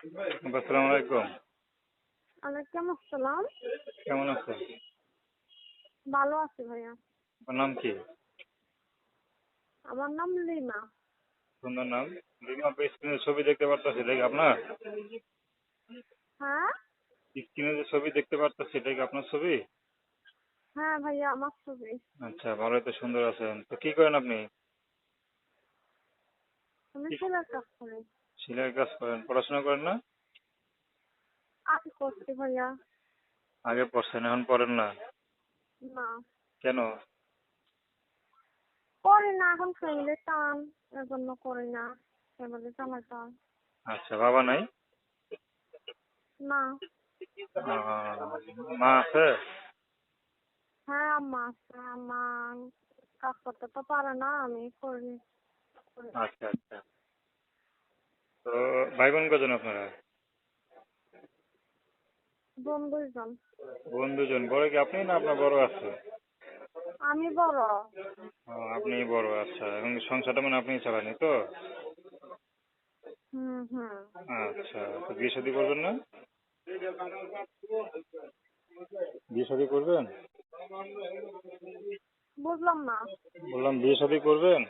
আসসালামু আলাইকুম। ওয়ালাইকুম আসসালাম। কেমন আছো? ভালো আছি ভাইয়া। আপনার নাম কি? আমার নাম লিমা। সুন্দর নাম। লিমা স্ক্রিনে ছবি দেখতে পারতেছি এটা কি আপনার? হ্যাঁ? স্ক্রিনে যে ছবি দেখতে পারতেছি এটা কি আপনার ছবি? হ্যাঁ ভাইয়া আমার ছবি। আচ্ছা ভালোই তো সুন্দর আছেন। তো কি করেন আপনি? আমি ছেলের কাজ করি। সেলাই কাজ করেন পড়াশোনা করেন না? আগে করছি ভাইয়া। আগে পড়ছেন এখন পড়েন না? না। কেন? করি না এখন ফ্যামিলি টান এর জন্য করি না। ফ্যামিলি চালাতে হয়। আচ্ছা বাবা নাই? না। আহ, মা আছে? হ্যাঁ আম্মা আছে। আম্মা কাজ করতে তো পারে না আমি করি। আচ্ছা আচ্ছা। তো ভাই বোন কজন আপনারা? বোন দুইজন। বোন দুজন বড় কি আপনি না আপনার বড় আছে? আমি বড়। আপনি বড় আচ্ছা। এবং সংসারটা মানে আপনি চালানি তো? হুম হুম। আচ্ছা তো বিয়ে শাদী করবেন না? বিয়ে শাদী করবেন? বুঝলাম না। বললাম বিয়ে শাদী করবেন?